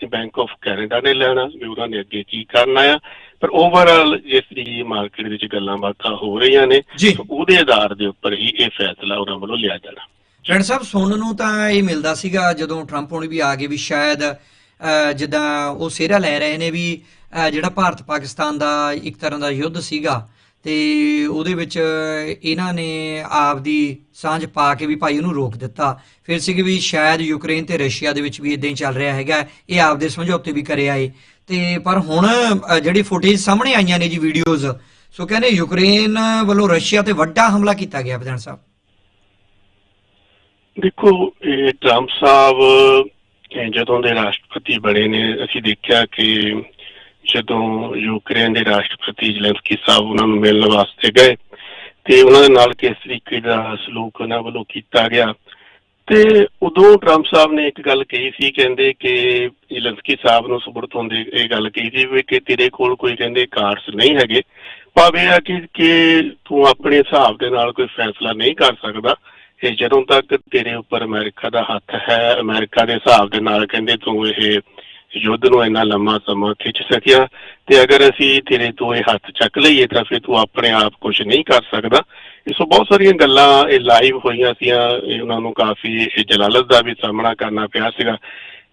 ਬੈਂਕ ਆਫ ਕੈਨੇਡਾ ਨੇ ਲੈਣਾ ਵੀ ਉਹਨਾਂ ਨੇ ਅੱਗੇ ਕੀ ਕਰਨਾ ਆ। ਪਰ ਓਵਰਆਲ ਜਿਸ ਦੀ ਮਾਰਕੀਟ ਵਿੱਚ ਗੱਲਾਂ ਬਾਤਾਂ ਹੋ ਰਹੀਆਂ ਨੇ। ਉਹਦੇ ਆਧਾਰ ਦੇ ਉੱਪਰ ਹੀ ਇਹ ਫੈਸਲਾ ਉਹਨਾਂ ਵੱਲੋਂ ਲਿਆ ਜਾਣਾ। ਫਰੈਂਡ ਸਾਹਿਬ ਸੁਣਨ ਨੂੰ ਤਾਂ ਇਹ ਮਿਲਦਾ ਸੀਗਾ ਜਦੋਂ ਟਰੰਪ ਹੁਣ ਵੀ ਆ ਗਏ ਵੀ ਸ਼ਾਇਦ ਜਿੱਦਾਂ ਉਹ ਸਿਹਰਾ ਲੈ ਰਹੇ ਨੇ ਵੀ ਜਿਹੜਾ ਭਾਰਤ ਪਾਕਿਸਤਾਨ ਦਾ ਇੱਕ ਤਰ੍ਹਾਂ ਦਾ ਯੁੱਧ ਸੀਗਾ ਤੇ ਉਹਦੇ ਵਿੱਚ ਇਹਨਾਂ ਨੇ ਆਪਦੀ ਸਾਂਝ ਪਾ ਕੇ ਵੀ ਭਾਈ ਉਹਨੂੰ ਰੋਕ ਦਿੱਤਾ। ਫਿਰ ਸੀ ਕਿ ਵੀ ਸ਼ਾਇਦ ਯੂਕਰੇਨ ਤੇ ਰਸ਼ੀਆ ਦੇ ਵਿੱਚ ਵੀ ਇਦਾਂ ਹੀ ਚੱਲ ਰਿਹਾ ਹੈਗਾ, ਇਹ ਆਪਦੇ ਸਮਝੌਤੇ ਵੀ ਕਰਿਆ ਆਏ। ਤੇ ਪਰ ਹੁਣ ਜਿਹੜੀ ਫੁਟੇਜ ਸਾਹਮਣੇ ਆਈਆਂ ਨੇ ਜੀ ਵੀਡੀਓਜ਼, ਸੋ ਕਹਿੰਦੇ ਯੂਕਰੇਨ ਵੱਲੋਂ ਰਸ਼ੀਆ ਤੇ ਵੱਡਾ ਹਮਲਾ ਕੀਤਾ ਗਿਆ, ਪ੍ਰਧਾਨ ਸਾਹਿਬ। ਦੇਖੋ, ਇਹ ਟਰੰਪ ਸਾਹਿਬ ਜਦੋਂ ਦੇ ਰਾਸ਼ਟਰਪਤੀ ਬਣੇ ਨੇ, ਅਸੀਂ ਦੇਖਿਆ ਕਿ ਜਦੋਂ ਯੂਕਰੇਨ ਦੇ ਰਾਸ਼ਟਰਪਤੀ ਜ਼ੈਲੈਂਸਕੀ ਸਾਹਿਬ ਉਹਨਾਂ ਨੂੰ ਮਿਲਣ ਵਾਸਤੇ ਗਏ ਤੇ ਉਹਨਾਂ ਦੇ ਨਾਲ ਕਿਸ ਤਰੀਕੇ ਦਾ ਸਲੂਕ ਉਹਨਾਂ ਵੱਲੋਂ ਕੀਤਾ ਗਿਆ ਤੇ ਉਦੋਂ ਟਰੰਪ ਸਾਹਿਬ ਨੇ ਇੱਕ ਗੱਲ ਕਹੀ ਸੀ, ਕਹਿੰਦੇ ਕਿ ਜ਼ੇਲੈਂਸਕੀ ਸਾਹਿਬ ਨੂੰ ਸਬੂਤ ਹੁੰਦੇ ਇਹ ਗੱਲ ਕਹੀ ਸੀ ਵੀ ਕਿ ਤੇਰੇ ਕੋਲ ਕੋਈ ਕਹਿੰਦੇ ਕਾਰਡਸ ਨਹੀਂ ਹੈਗੇ, ਭਾਵੇਂ ਆ ਕਿ ਕਿ ਤੂੰ ਆਪਣੇ ਹਿਸਾਬ ਦੇ ਨਾਲ ਕੋਈ ਫੈਸਲਾ ਨਹੀਂ ਕਰ ਸਕਦਾ, ਇਹ ਜਦੋਂ ਤੱਕ ਤੇਰੇ ਉੱਪਰ ਅਮਰੀਕਾ ਦਾ ਹੱਥ ਹੈ, ਅਮਰੀਕਾ ਦੇ ਹਿਸਾਬ ਦੇ ਨਾਲ ਕਹਿੰਦੇ ਤੂੰ ਇਹ ਯੁੱਧ ਨੂੰ ਇੰਨਾ ਲੰਮਾ ਸਮਾਂ ਖਿੱਚ ਸਕਿਆ ਤੇ ਅਗਰ ਅਸੀਂ ਤੇਰੇ ਤੋਂ ਇਹ ਹੱਥ ਚੱਕ ਲਈਏ ਤਾਂ ਫਿਰ ਤੂੰ ਆਪਣੇ ਆਪ ਕੁਝ ਨਹੀਂ ਕਰ ਸਕਦਾ। ਇਸ ਬਹੁਤ ਸਾਰੀਆਂ ਗੱਲਾਂ ਇਹ ਲਾਈਵ ਹੋਈਆਂ ਸੀਆਂ ਉਹਨਾਂ ਨੂੰ ਕਾਫੀ ਇਹ ਜਲਾਲਤ ਦਾ ਵੀ ਸਾਹਮਣਾ ਕਰਨਾ ਪਿਆ ਸੀਗਾ।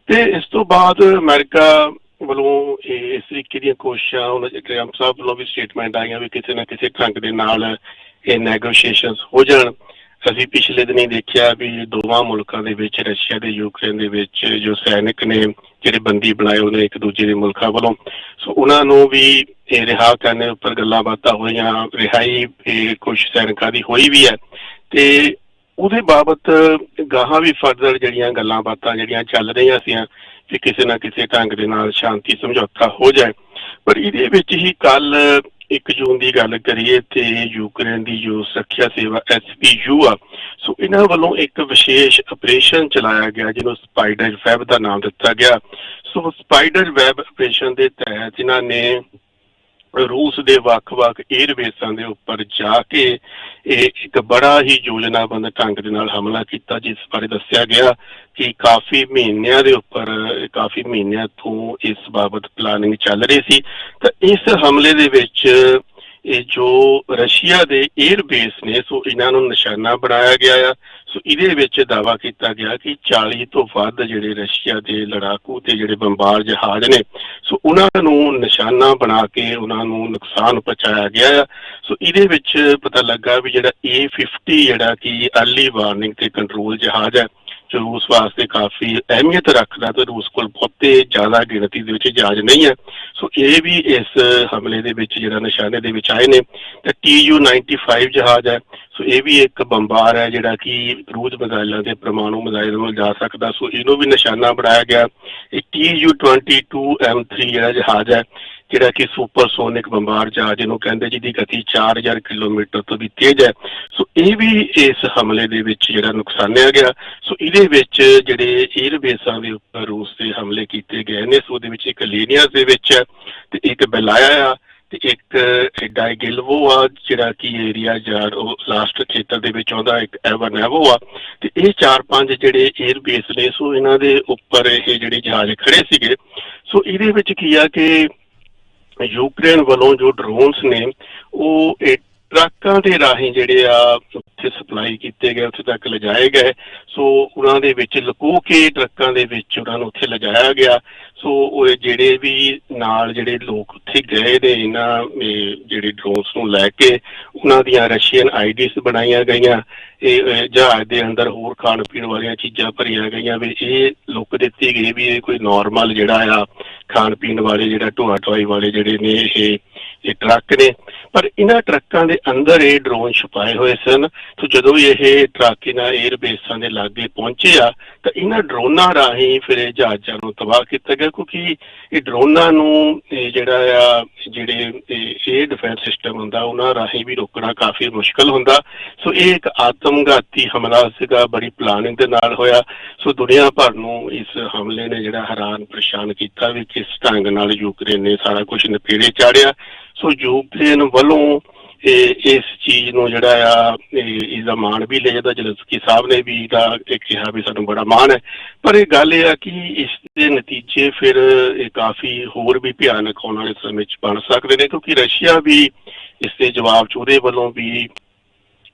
ਤੇ ਇਸ ਤੋਂ ਬਾਅਦ ਅਮਰੀਕਾ ਵੱਲੋਂ ਇਹ ਇਸ ਤਰੀਕੇ ਦੀਆਂ ਕੋਸ਼ਿਸ਼ਾਂ ਉਹਨਾਂ ਦੇ ਟਰੰਪ ਸਾਹਿਬ ਵੱਲੋਂ ਵੀ ਸਟੇਟਮੈਂਟ ਆਈਆਂ ਵੀ ਕਿਸੇ ਨਾ ਕਿਸੇ ਢੰਗ ਦੇ ਨਾਲ ਇਹ ਨੈਗੋਸ਼ੀਏਸ਼ਨਸ ਹੋ ਜਾਣ। ਅਸੀਂ ਪਿਛਲੇ ਦਿਨੀ ਦੇਖਿਆ ਵੀ ਦੋਵਾਂ ਮੁਲਕਾਂ ਦੇ ਵਿੱਚ, ਰਸ਼ੀਆ ਤੇ ਯੂਕਰੇਨ ਦੇ ਵਿੱਚ ਜੋ ਸੈਨਿਕ ਨੇ, ਜਿਹੜੇ ਬੰਦੀ ਬਣਾਏ ਉਹਨੇ ਇੱਕ ਦੂਜੇ ਦੇ ਮੁਲਕਾਂ ਵੱਲੋਂ। ਸੋ ਉਹਨਾਂ ਨੂੰ ਵੀ ਇਹ ਰਿਹਾ ਕਰਨ ਉੱਪਰ ਗੱਲਾਂ ਬਾਤਾਂ ਹੋਈਆਂ, ਰਿਹਾਈ ਇਹ ਕੁਝ ਸੈਨਿਕਾਂ ਦੀ ਹੋਈ ਵੀ ਹੈ। ਤੇ ਉਹਦੇ ਬਾਬਤ ਗਾਹਾਂ ਵੀ ਫਰਦਰ ਜਿਹੜੀਆਂ ਗੱਲਾਂ ਬਾਤਾਂ ਜਿਹੜੀਆਂ ਚੱਲ ਰਹੀਆਂ ਸੀਆਂ ਕਿ ਕਿਸੇ ਨਾ ਕਿਸੇ ਢੰਗ ਦੇ ਨਾਲ ਸ਼ਾਂਤੀ ਸਮਝੌਤਾ ਹੋ ਜਾਏ। ਪਰ ਇਹਦੇ ਵਿੱਚ ਹੀ ਕੱਲ 1 ਜੂਨ ਦੀ ਗੱਲ ਕਰੀਏ ਤੇ ਯੂਕਰੇਨ ਦੀ ਜੋ ਸੁਰੱਖਿਆ ਸੇਵਾ ਐਸਪੀਯੂ ਆ, ਸੋ ਇਹਨਾਂ ਵੱਲੋਂ ਇੱਕ ਵਿਸ਼ੇਸ਼ ਆਪਰੇਸ਼ਨ ਚਲਾਇਆ ਗਿਆ, ਜਿਹਨੂੰ ਸਪਾਈਡਰ ਵੈਬ ਦਾ ਨਾਮ ਦਿੱਤਾ ਗਿਆ। ਸੋ ਸਪਾਈਡਰ ਵੈਬ ਆਪਰੇਸ਼ਨ ਦੇ ਤਹਿਤ ਇਹਨਾਂ ਨੇ ਰੂਸ ਦੇ ਵੱਖ-ਵੱਖ 에ਅਰਬੇਸਾਂ ਦੇ ਉੱਪਰ ਜਾ ਕੇ ਇਹ ਇੱਕ ਬੜਾ ਹੀ ਯੋਜਨਾਬੰਦ ਢੰਗ ਦੇ ਨਾਲ ਹਮਲਾ ਕੀਤਾ, ਜਿਸ ਬਾਰੇ ਦੱਸਿਆ ਗਿਆ ਕਿ ਕਾਫੀ ਮਹੀਨਿਆਂ ਦੇ ਉੱਪਰ, ਕਾਫੀ ਮਹੀਨਿਆਂ ਤੋਂ ਇਸ ਬਾਬਤ ਪਲਾਨਿੰਗ ਚੱਲ ਰਹੀ ਸੀ। ਤਾਂ ਇਸ ਹਮਲੇ ਦੇ ਵਿੱਚ ਇਹ ਜੋ ਰਸ਼ੀਆ ਦੇ 에ਅਰਬੇਸ ਨੇ, ਸੋ ਇਹਨਾਂ ਨੂੰ ਨਿਸ਼ਾਨਾ ਬਣਾਇਆ ਗਿਆ ਆ। ਸੋ ਇਹਦੇ ਵਿੱਚ ਦਾਵਾ ਕੀਤਾ ਗਿਆ ਕਿ 40 ਤੋਂ ਵੱਧ ਜਿਹੜੇ ਰਸ਼ੀਆ ਦੇ ਲੜਾਕੂ ਤੇ ਜਿਹੜੇ ਬੰਬਾਰ ਜਹਾਜ਼ ਨੇ, ਸੋ ਉਹਨਾਂ ਨੂੰ ਨਿਸ਼ਾਨਾ ਬਣਾ ਕੇ ਉਹਨਾਂ ਨੂੰ ਨੁਕਸਾਨ ਪਹੁੰਚਾਇਆ ਗਿਆ ਆ। ਸੋ ਇਹਦੇ ਵਿੱਚ ਪਤਾ ਲੱਗਾ ਵੀ ਜਿਹੜਾ A50 ਜਿਹੜਾ ਕਿ ਅਰਲੀ ਵਾਰਨਿੰਗ ਤੇ ਕੰਟਰੋਲ ਜਹਾਜ਼ ਹੈ ਜੋ ਰੂਸ ਵਾਸਤੇ ਕਾਫੀ ਅਹਿਮੀਅਤ ਰੱਖਦਾ ਤੇ ਰੂਸ ਕੋਲ ਬਹੁਤੇ ਜ਼ਿਆਦਾ ਗਿਣਤੀ ਦੇ ਵਿੱਚ ਜਹਾਜ਼ ਨਹੀਂ ਹੈ। ਸੋ ਇਹ ਵੀ ਇਸ ਹਮਲੇ ਦੇ ਵਿੱਚ ਜਿਹੜਾ ਨਿਸ਼ਾਨੇ ਦੇ ਵਿੱਚ ਆਏ ਨੇ। ਤੇ TU95 ਜਹਾਜ਼ ਹੈ। ਸੋ ਇਹ ਵੀ ਇੱਕ ਬੰਬਾਰ ਹੈ ਜਿਹੜਾ ਕਿ ਕਰੂਜ਼ ਮਿਜ਼ਾਈਲਾਂ ਦੇ ਪਰਮਾਣੂ ਮਿਜ਼ਾਈਲ ਵੱਲ ਜਾ ਸਕਦਾ। ਸੋ ਇਹਨੂੰ ਵੀ ਨਿਸ਼ਾਨਾ ਬਣਾਇਆ ਗਿਆ। ਇਹ TU22M3 ਜਿਹੜਾ ਜਹਾਜ਼ ਹੈ ਜਿਹੜਾ ਕਿ ਸੁਪਰਸੋਨਿਕ ਬੰਬਾਰ ਜਹਾਜ਼, ਇਹਨੂੰ ਕਹਿੰਦੇ ਜਿਹਦੀ ਗਤੀ 4000 ਕਿਲੋਮੀਟਰ ਤੋਂ ਵੀ ਤੇਜ਼ ਹੈ। ਸੋ ਇਹ ਵੀ ਇਸ ਹਮਲੇ ਦੇ ਵਿੱਚ ਜਿਹੜਾ ਨੁਕਸਾਨਿਆ ਗਿਆ। ਸੋ ਇਹਦੇ ਵਿੱਚ ਜਿਹੜੇ 에ਅਰਬੇਸਾਂ ਦੇ ਉੱਪਰ ਰੂਸ ਦੇ ਹਮਲੇ ਕੀਤੇ ਗਏ ਨੇ, ਸੋ ਉਹਦੇ ਵਿੱਚ ਇੱਕ ਲੀਨੀਅਸ ਦੇ ਵਿੱਚ ਹੈ ਤੇ ਇੱਕ ਬੈਲਾਇਆ ਆ ਤੇ ਇੱਕ ਡਾਈਗਿਲਵੋ ਆ, ਜਿਹੜਾ ਕਿ ਏਰੀਆ ਜਾਂ ਉਹ ਲਾਸਟ ਖੇਤਰ ਦੇ ਵਿੱਚ ਆਉਂਦਾ, ਇੱਕ ਐਵਨੈਵੋ ਆ। ਤੇ ਇਹ ਚਾਰ ਪੰਜ ਜਿਹੜੇ 에ਅਰ ਬੇਸ ਨੇ, ਸੋ ਇਹਨਾਂ ਦੇ ਉੱਪਰ ਇਹ ਜਿਹੜੇ ਜਹਾਜ਼ ਖੜੇ ਸੀਗੇ। ਸੋ ਇਹਦੇ ਵਿੱਚ ਕੀ ਆ ਕਿ ਯੂਕਰੇਨ ਵੱਲੋਂ ਜੋ ਡਰੋਨਸ ਨੇ, ਉਹ ਇਹ ਟਰੱਕਾਂ ਦੇ ਰਾਹੀਂ ਜਿਹੜੇ ਆ, ਉੱਥੇ ਸਪਲਾਈ ਕੀਤੇ ਗਏ, ਉੱਥੇ ਤੱਕ ਲਿਜਾਏ ਗਏ। ਸੋ ਉਹਨਾਂ ਦੇ ਵਿੱਚ ਲੁਕੋ ਕੇ ਟਰੱਕਾਂ ਦੇ ਵਿੱਚ ਉਹਨਾਂ ਨੂੰ ਉੱਥੇ ਲਿਜਾਇਆ ਗਿਆ। ਸੋ ਉਹ ਜਿਹੜੇ ਵੀ ਨਾਲ ਜਿਹੜੇ ਲੋਕ ਉੱਥੇ ਗਏ ਨੇ ਇਹਨਾਂ ਜਿਹੜੇ ਡਰੋਨਸ ਨੂੰ ਲੈ ਕੇ ਉਹਨਾਂ ਦੀਆਂ ਰਸ਼ੀਅਨ ਆਈਡੀਸ ਬਣਾਈਆਂ ਗਈਆਂ, ਇਹ ਜਹਾਜ਼ ਦੇ ਅੰਦਰ ਹੋਰ ਖਾਣ ਪੀਣ ਵਾਲੀਆਂ ਚੀਜ਼ਾਂ ਭਰੀਆਂ ਗਈਆਂ ਵੀ ਇਹ ਲੁੱਕ ਦਿੱਤੀ ਗਈ ਵੀ ਇਹ ਕੋਈ ਨਾਰਮਲ ਜਿਹੜਾ ਆ ਖਾਣ ਪੀਣ ਵਾਲੇ ਜਿਹੜਾ ਢੋਆ ਢੋਆਈ ਵਾਲੇ ਜਿਹੜੇ ਨੇ ਇਹ ਇਹ ਟਰੱਕ ਨੇ। ਪਰ ਇਹਨਾਂ ਟਰੱਕਾਂ ਦੇ ਅੰਦਰ ਇਹ ਡਰੋਨ ਛੁਪਾਏ ਹੋਏ ਸਨ। ਸੋ ਜਦੋਂ ਵੀ ਇਹ ਟਰੱਕ ਇਹਨਾਂ 에ਅਰ ਬੇਸਾਂ ਦੇ ਲਾਗੇ ਪਹੁੰਚੇ ਆ ਤਾਂ ਇਹਨਾਂ ਡਰੋਨਾਂ ਰਾਹੀਂ ਫਿਰ ਇਹ ਜਹਾਜ਼ਾਂ ਨੂੰ ਤਬਾਹ ਕੀਤਾ ਗਿਆ। ਕਿਉਂਕਿ ਇਹ ਡਰੋਨਾਂ ਨੂੰ ਜਿਹੜਾ ਆ, ਜਿਹੜੇ ਇਹ ਡਿਫੈਂਸ ਸਿਸਟਮ ਹੁੰਦਾ, ਉਹਨਾਂ ਰਾਹੀਂ ਵੀ ਰੋਕਣਾ ਕਾਫੀ ਮੁਸ਼ਕਲ ਹੁੰਦਾ। ਸੋ ਇਹ ਇੱਕ ਆਤਮਘਾਤੀ ਹਮਲਾ ਸੀਗਾ, ਬੜੀ ਪਲਾਨਿੰਗ ਦੇ ਨਾਲ ਹੋਇਆ। ਸੋ ਦੁਨੀਆ ਭਰ ਨੂੰ ਇਸ ਹਮਲੇ ਨੇ ਜਿਹੜਾ ਹੈਰਾਨ ਪਰੇਸ਼ਾਨ ਕੀਤਾ ਵੀ ਕਿਸ ਢੰਗ ਨਾਲ ਯੂਕਰੇਨ ਨੇ ਸਾਰਾ ਕੁਝ ਨਪੀੜੇ ਚਾੜਿਆ ਸੋ ਯੂਕਰੇਨ ਵੱਲੋਂ ਇਹ, ਇਸ ਚੀਜ਼ ਨੂੰ ਜਿਹੜਾ ਆ, ਇਹ, ਇਹਦਾ ਮਾਣ ਵੀ ਲਿਆ ਜਾਂਦਾ ਜਲਸਕੀ ਸਾਹਿਬ ਨੇ ਵੀ ਇਹਦਾ ਇਹ ਕਿਹਾ ਵੀ ਸਾਨੂੰ ਬੜਾ ਮਾਣ ਹੈ। ਪਰ ਇਹ ਗੱਲ ਇਹ ਆ ਕਿ ਇਸ ਦੇ ਨਤੀਜੇ ਫਿਰ ਇਹ ਕਾਫੀ ਹੋਰ ਵੀ ਭਿਆਨਕ ਆਉਣ ਵਾਲੇ ਸਮੇਂ 'ਚ ਬਣ ਸਕਦੇ ਨੇ, ਕਿਉਂਕਿ ਰਸ਼ੀਆ ਵੀ ਇਸ ਦੇ ਜਵਾਬ 'ਚ ਉਹਦੇ ਵੱਲੋਂ ਵੀ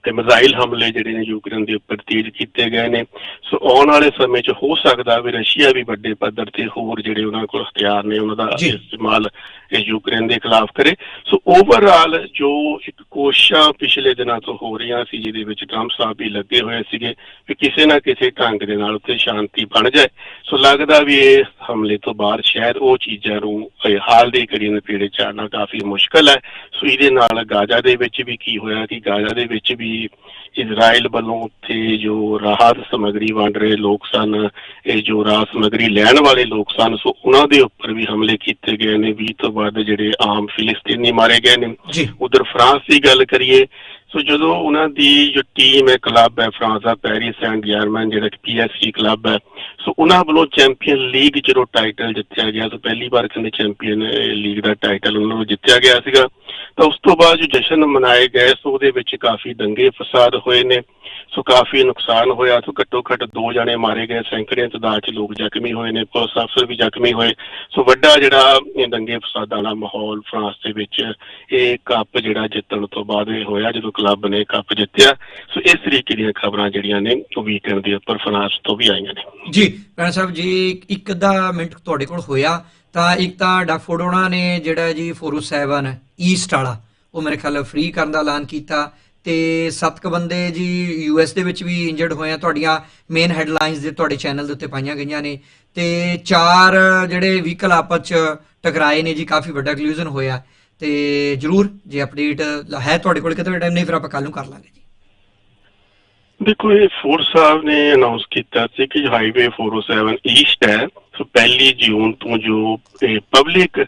ਤੇ ਮਿਜ਼ਾਈਲ ਹਮਲੇ ਜਿਹੜੇ ਨੇ ਯੂਕਰੇਨ ਦੇ ਉੱਪਰ ਤੇਜ਼ ਕੀਤੇ ਗਏ ਨੇ। ਸੋ ਆਉਣ ਵਾਲੇ ਸਮੇਂ 'ਚ ਹੋ ਸਕਦਾ ਵੀ ਰਸ਼ੀਆ ਵੀ ਵੱਡੇ ਪੱਧਰ ਤੇ ਹੋਰ ਜਿਹੜੇ ਉਹਨਾਂ ਕੋਲ ਹਥਿਆਰ ਨੇ ਉਹਨਾਂ ਦਾ। ਇਸਤੇਮਾਲ ਇਹ ਯੂਕਰੇਨ ਦੇ ਖਿਲਾਫ ਕਰੇ। ਸੋ ਓਵਰਆਲ ਜੋ ਇੱਕ ਕੋਸ਼ਿਸ਼ਾਂ ਪਿਛਲੇ ਦਿਨਾਂ ਤੋਂ ਹੋ ਰਹੀਆਂ ਸੀ ਜਿਹਦੇ ਵਿੱਚ ਟਰੰਪ ਸਾਹਿਬ ਵੀ ਲੱਗੇ ਹੋਏ ਸੀਗੇ ਕਿ ਕਿਸੇ ਨਾ ਕਿਸੇ ਢੰਗ ਦੇ ਨਾਲ ਉੱਥੇ ਸ਼ਾਂਤੀ ਬਣ ਜਾਏ। ਸੋ ਲੱਗਦਾ ਵੀ ਇਹ ਹਮਲੇ ਤੋਂ ਬਾਅਦ ਸ਼ਾਇਦ ਉਹ ਚੀਜ਼ਾਂ ਨੂੰ ਹਾਲ ਦੀ ਘੜੀ ਨਪੀੜੇ ਚਾੜਨਾ ਕਾਫੀ ਮੁਸ਼ਕਲ ਹੈ। ਸੋ ਇਹਦੇ ਨਾਲ ਗਾਜ਼ਾ ਦੇ ਵਿੱਚ ਵੀ ਕੀ ਹੋਇਆ ਕਿ ਗਾਜ਼ਾ ਦੇ ਵਿੱਚ ਵੀ ਇਜ਼ਰਾਈਲ ਵੱਲੋਂ ਉੱਥੇ ਜੋ ਰਾਹਤ ਸਮੱਗਰੀ ਵੰਡ ਰਹੇ ਲੋਕ ਸਨ ਇਹ ਜੋ ਰਾਹਤ ਸਮੱਗਰੀ ਲੈਣ ਵਾਲੇ ਲੋਕ ਸਨ ਸੋ ਉਹਨਾਂ ਦੇ ਉੱਪਰ ਵੀ ਹਮਲੇ ਕੀਤੇ ਗਏ ਨੇ 20 ਤੋਂ ਵੱਧ ਜਿਹੜੇ ਆਮ ਫਿਲਿਸਤੀਨੀ ਮਾਰੇ ਗਏ ਨੇ। ਉਧਰ ਫਰਾਂਸ ਦੀ ਗੱਲ ਕਰੀਏ ਸੋ ਜਦੋਂ ਉਹਨਾਂ ਦੀ ਜੋ ਟੀਮ ਹੈ ਕਲੱਬ ਹੈ ਫਰਾਂਸ ਦਾ ਪੈਰਿਸ ਸੈਂਟ ਜਰਮਨ ਜਿਹੜਾ ਕਿ ਪੀਐਸਜੀ ਕਲੱਬ ਹੈ ਸੋ ਉਹਨਾਂ ਵੱਲੋਂ ਚੈਂਪੀਅਨ ਲੀਗ ਜਦੋਂ ਟਾਈਟਲ ਜਿੱਤਿਆ ਗਿਆ ਸੋ ਪਹਿਲੀ ਵਾਰ ਕਹਿੰਦੇ ਚੈਂਪੀਅਨ ਲੀਗ ਦਾ ਟਾਈਟਲ ਉਹਨਾਂ ਨੂੰ ਜਿੱਤਿਆ ਗਿਆ ਸੀਗਾ। ਤਾਂ ਉਸ ਤੋਂ ਬਾਅਦ ਜੋ ਜਸ਼ਨ ਮਨਾਏ ਗਏ, ਸੋ ਉਹਦੇ ਵਿੱਚ ਕਾਫੀ ਦੰਗੇ ਫਸਾਦ ਹੋਏ ਨੇ, ਸੋ ਕਾਫੀ ਨੁਕਸਾਨ ਹੋਇਆ, ਸੋ ਘੱਟੋ ਘੱਟ ਦੋ ਜਣੇ ਮਾਰੇ ਗਏ ਸੈਂਕੜਿਆਂ ਤਾਦਾਦ ਚ ਲੋਕ ਜ਼ਖਮੀ ਹੋਏ ਨੇ, ਪੁਲਿਸ ਅਫਸਰ ਵੀ ਜ਼ਖਮੀ ਹੋਏ, ਸੋ ਵੱਡਾ ਜਿਹੜਾ ਦੰਗੇ ਫਸਾਦਾਂ ਦਾ ਮਾਹੌਲ ਫਰਾਂਸ ਦੇ ਵਿੱਚ, ਇਹ ਕੱਪ ਜਿਹੜਾ ਜਿੱਤਣ ਤੋਂ ਬਾਅਦ ਇਹ ਹੋਇਆ, ਜਦੋਂ ਕਲੱਬ ਨੇ ਕੱਪ ਜਿੱਤਿਆ, ਸੋ ਇਸ ਤਰੀਕੇ ਦੀਆਂ ਖਬਰਾਂ ਜਿਹੜੀਆਂ ਨੇ, ਉਹ ਵੀਕਐਂਡ ਦੇ ਉੱਪਰ ਫਰਾਂਸ ਤੋਂ ਵੀ ਆਈਆਂ ਨੇ। ਜੀ ਭੈਣ ਸਾਹਿਬ, ਜੀ ਇੱਕ ਅੱਧਾ ਮਿੰਟ ਤੁਹਾਡੇ ਕੋਲ ਹੋਇਆ ਤਾਂ ਇੱਕ ਤਾਂ ਡਾਫੋਡੋਨਾ ਨੇ ਜਿਹੜਾ ਜੀ 407 ਈਸਟ ਵਾਲਾ, ਉਹ ਮੇਰੇ ਖਿਆਲ ਫ੍ਰੀ ਕਰਨ ਦਾ ਐਲਾਨ ਕੀਤਾ ਤੇ ਸੱਤ ਕੁ ਬੰਦੇ ਜੀ ਯੂਐਸ ਦੇ ਵਿੱਚ ਵੀ ਇੰਜਰਡ ਹੋਏ ਆ, ਤੁਹਾਡੀਆਂ ਮੇਨ ਹੈਡਲਾਈਨਸ ਦੇ ਤੁਹਾਡੇ ਚੈਨਲ ਦੇ ਉੱਤੇ ਪਾਈਆਂ ਗਈਆਂ ਨੇ ਤੇ ਚਾਰ ਜਿਹੜੇ ਵਹੀਕਲ ਆਪਸ ਚ ਟਕਰਾਏ ਨੇ ਜੀ, ਕਾਫੀ ਵੱਡਾ ਕਲੂਜਨ ਹੋਇਆ ਤੇ ਜਰੂਰ ਜੇ ਅਪਡੇਟ ਹੈ ਤੁਹਾਡੇ ਕੋਲ ਕਿਤੇ ਟਾਈਮ ਨਹੀਂ, ਫਿਰ ਆਪਾਂ ਕੱਲ ਨੂੰ ਕਰ ਲਾਂਗੇ ਜੀ। ਦੇਖੋ, ਇਹ ਫੋਰ ਸਾਹਿਬ ਨੇ ਅਨਾਉਂਸ ਕੀਤਾ ਸੀ ਕਿ ਹਾਈਵੇ 407 ਈਸਟ ਹੈ। ਸੋ ਪਹਿਲੀ ਜੂਨ ਤੋਂ ਜੋ ਪਬਲਿਕ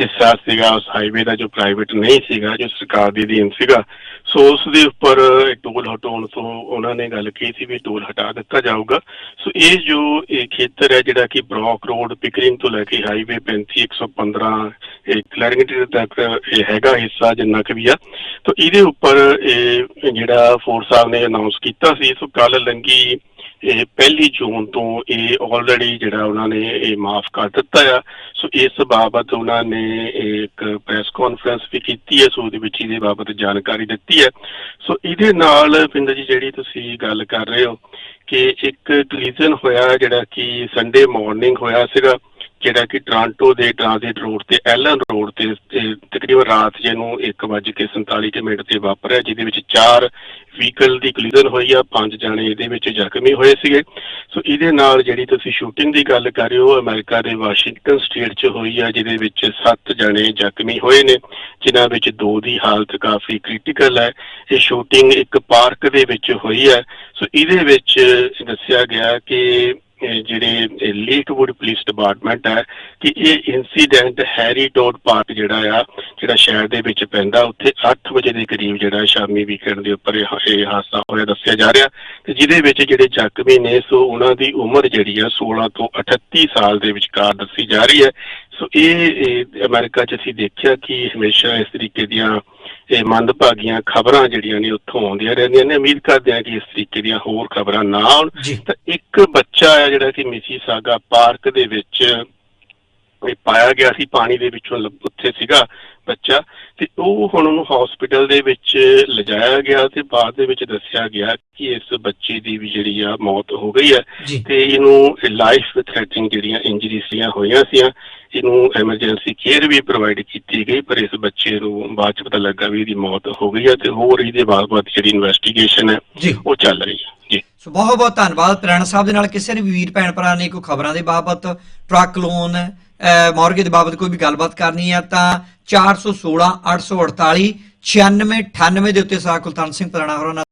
ਹਿੱਸਾ ਸੀਗਾ, ਉਸ ਹਾਈਵੇ ਦਾ ਜੋ ਪ੍ਰਾਈਵੇਟ ਨਹੀਂ ਸੀਗਾ, ਜੋ ਸਰਕਾਰ ਦੇ ਅਧੀਨ ਸੀਗਾ, ਸੋ ਉਸ ਦੇ ਉੱਪਰ ਟੋਲ ਹਟਾਉਣ ਤੋਂ ਉਹਨਾਂ ਨੇ ਗੱਲ ਕੀਤੀ ਸੀ ਵੀ ਟੋਲ ਹਟਾ ਦਿੱਤਾ ਜਾਊਗਾ। ਸੋ ਇਹ ਜੋ ਇਹ ਖੇਤਰ ਹੈ, ਜਿਹੜਾ ਕਿ ਬ੍ਰੌਕ ਰੋਡ, ਪਿਕਰਿੰਗ ਤੋਂ ਲੈ ਕੇ ਹਾਈਵੇ 35 115 ਇਹ ਕਲੈਰਿੰਗਟਨ ਤੱਕ ਇਹ ਹੈਗਾ ਹਿੱਸਾ, ਜਿੰਨਾ ਕੁ ਵੀ ਆ। ਤੋ ਇਹਦੇ ਉੱਪਰ ਇਹ ਜਿਹੜਾ ਫੋਰਸ ਸਾਹਿਬ ਨੇ ਅਨਾਉਂਸ ਕੀਤਾ ਸੀ, ਸੋ ਕੱਲ ਲੰਗੀ ਇਹ ਪਹਿਲੀ ਜੂਨ ਤੋਂ ਇਹ ਆਲਰੇਡੀ ਜਿਹੜਾ ਉਹਨਾਂ ਨੇ ਇਹ ਮਾਫ ਕਰ ਦਿੱਤਾ ਆ। ਸੋ ਇਸ ਬਾਬਤ ਉਹਨਾਂ ਨੇ ਇੱਕ ਪ੍ਰੈਸ ਕਾਨਫਰੰਸ ਵੀ ਕੀਤੀ ਹੈ, ਸੋ ਉਹਦੇ ਵਿੱਚ ਇਹਦੇ ਬਾਬਤ ਜਾਣਕਾਰੀ ਦਿੱਤੀ ਹੈ। ਸੋ ਇਹਦੇ ਨਾਲ ਪਿੰਦਰ ਜੀ ਜਿਹੜੀ ਤੁਸੀਂ ਗੱਲ ਕਰ ਰਹੇ ਹੋ ਕਿ ਇੱਕ ਕਲੀਜ਼ਨ ਹੋਇਆ ਜਿਹੜਾ ਕਿ ਸੰਡੇ ਮਾਰਨਿੰਗ ਹੋਇਆ ਸੀਗਾ। ਜਿਹੜਾ ਕਿ ਟ੍ਰਾਂਟੋ ਦੇ ਟ੍ਰਾਂਜ਼ਿਟ ਰੋਡ ਤੇ ਐਲਨ ਰੋਡ ਤੇ ਤਕਰੀਬਨ ਰਾਤ ਜੇ ਨੂੰ 1:47 ਕੁ ਮਿੰਟ ਤੇ ਵਾਪਰਿਆ, ਜਿਹਦੇ ਵਿੱਚ ਚਾਰ ਵਹੀਕਲ ਦੀ ਕਲੀਜ਼ਨ ਹੋਈ ਆ, ਪੰਜ ਜਣੇ ਇਹਦੇ ਵਿੱਚ ਜ਼ਖਮੀ ਹੋਏ ਸੀਗੇ। ਸੋ ਇਹਦੇ ਨਾਲ ਜਿਹੜੀ ਤੁਸੀਂ ਸ਼ੂਟਿੰਗ ਦੀ ਗੱਲ ਕਰ ਰਹੇ ਹੋ, ਅਮਰੀਕਾ ਦੇ ਵਾਸ਼ਿੰਗਟਨ ਸਟੇਟ 'ਚ ਹੋਈ ਆ, ਜਿਹਦੇ ਵਿੱਚ ਸੱਤ ਜਣੇ ਜ਼ਖਮੀ ਹੋਏ ਨੇ, ਜਿਨ੍ਹਾਂ ਵਿੱਚ ਦੋ ਦੀ ਹਾਲਤ ਕਾਫੀ ਕ੍ਰਿਟੀਕਲ ਹੈ। ਇਹ ਸ਼ੂਟਿੰਗ ਇੱਕ ਪਾਰਕ ਦੇ ਵਿੱਚ ਹੋਈ ਹੈ। ਸੋ ਇਹਦੇ ਵਿੱਚ ਦੱਸਿਆ ਗਿਆ ਕਿ ਜਿਹੜੇ ਲੇਕਵੁੱਡ ਪੁਲਿਸ ਡਿਪਾਰਟਮੈਂਟ ਹੈ ਕਿ ਇਹ ਇਨਸੀਡੈਂਟ ਹੈਰੀ ਟੋਡ ਪਾਰਕ ਜਿਹੜਾ ਆ ਜਿਹੜਾ ਸ਼ਹਿਰ ਦੇ ਵਿੱਚ ਪੈਂਦਾ ਉੱਥੇ 8 ਵਜੇ ਦੇ ਕਰੀਬ ਜਿਹੜਾ ਸ਼ਾਮੀ ਵੀਕਐਂਡ ਦੇ ਉੱਪਰ ਇਹ ਹਾਦਸਾ ਹੋਇਆ ਦੱਸਿਆ ਜਾ ਰਿਹਾ। ਤੇ ਜਿਹਦੇ ਵਿੱਚ ਜਿਹੜੇ ਜ਼ਖਮੀ ਨੇ ਸੋ ਉਹਨਾਂ ਦੀ ਉਮਰ ਜਿਹੜੀ ਆ 16 ਤੋਂ 38 ਸਾਲ ਦੇ ਵਿਚਕਾਰ ਦੱਸੀ ਜਾ ਰਹੀ ਹੈ। ਸੋ ਇਹ ਅਮਰੀਕਾ 'ਚ ਅਸੀਂ ਦੇਖਿਆ ਕਿ ਹਮੇਸ਼ਾ ਇਸ ਤਰੀਕੇ ਦੀਆਂ ਇਹ ਮੰਦਭਾਗੀਆਂ ਖਬਰਾਂ ਜਿਹੜੀਆਂ ਨੇ ਉੱਥੋਂ ਆਉਂਦੀਆਂ ਰਹਿੰਦੀਆਂ ਨੇ। ਉਮੀਦ ਕਰਦੇ ਹਾਂ ਕਿ ਇਸ ਤਰੀਕੇ ਦੀਆਂ ਹੋਰ ਖਬਰਾਂ ਨਾ ਆਉਣ। ਤਾਂ ਇੱਕ ਬੱਚਾ ਹੈ ਜਿਹੜਾ ਕਿ ਮਿਸੀਸਾਗਾ ਪਾਰਕ ਦੇ ਵਿੱਚ ਪਾਇਆ ਗਿਆ ਸੀ ਪਾਣੀ ਦੇ ਵਿੱਚੋਂ ਉੱਥੇ ਸੀਗਾ ਬੱਚਾ ਤੇ ਉਹ ਹੁਣ ਉਹਨੂੰ ਹਸਪੀਟਲ ਦੇ ਵਿੱਚ ਲਿਜਾਇਆ ਗਿਆ ਤੇ ਬਾਅਦ ਦੇ ਵਿੱਚ ਦੱਸਿਆ ਗਿਆ ਕਿ ਇਸ ਬੱਚੇ ਦੀ ਵੀ ਜਿਹੜੀ ਆ ਮੌਤ ਹੋ ਗਈ ਹੈ ਤੇ ਇਹਨੂੰ ਲਾਈਫ ਥ੍ਰੈਟਨਿੰਗ ਜਿਹੜੀਆਂ ਇੰਜਰੀਜ਼ ਸੀਆਂ ਹੋਈਆਂ ਸੀਆਂ ਇਹਨੂੰ ਐਮਰਜੈਂਸੀ ਕੇਅਰ ਵੀ ਪ੍ਰੋਵਾਈਡ ਕੀਤੀ ਗਈ ਪਰ ਇਸ ਬੱਚੇ ਨੂੰ ਬਾਅਦ ਚ ਪਤਾ ਲੱਗਾ ਵੀ ਇਹਦੀ ਮੌਤ ਹੋ ਗਈ ਹੈ ਤੇ ਹੋਰ ਇਹਦੇ ਬਾਬਤ ਜਿਹੜੀ ਇਨਵੈਸਟੀਗੇਸ਼ਨ ਹੈ ਉਹ ਚੱਲ ਰਹੀ ਹੈ। ਜੀ। ਸੋ ਬਹੁਤ ਬਹੁਤ ਧੰਨਵਾਦ ਪ੍ਰਣ ਸਾਹਿਬ ਦੇ ਨਾਲ। ਕਿਸੇ ਨੇ ਵੀ ਵੀਰ ਭੈਣ ਭਰਾ ਨੇ ਕੋਈ ਖਬਰਾਂ ਦੇ ਬਾਬਤ ਟਰੱਕ ਲੋਨ ਮਾਰਗੇ ਦੇ ਬਾਬਤ ਕੋਈ ਵੀ ਗੱਲਬਾਤ ਕਰਨੀ ਹੈ ਤਾਂ 416 848 9698 ਦੇ ਉੱਤੇ ਸਾ ਕੁਲਤਾਨ ਸਿੰਘ ਪਰਾਣਾ ਹੋਰਾਂ ਨਾਲ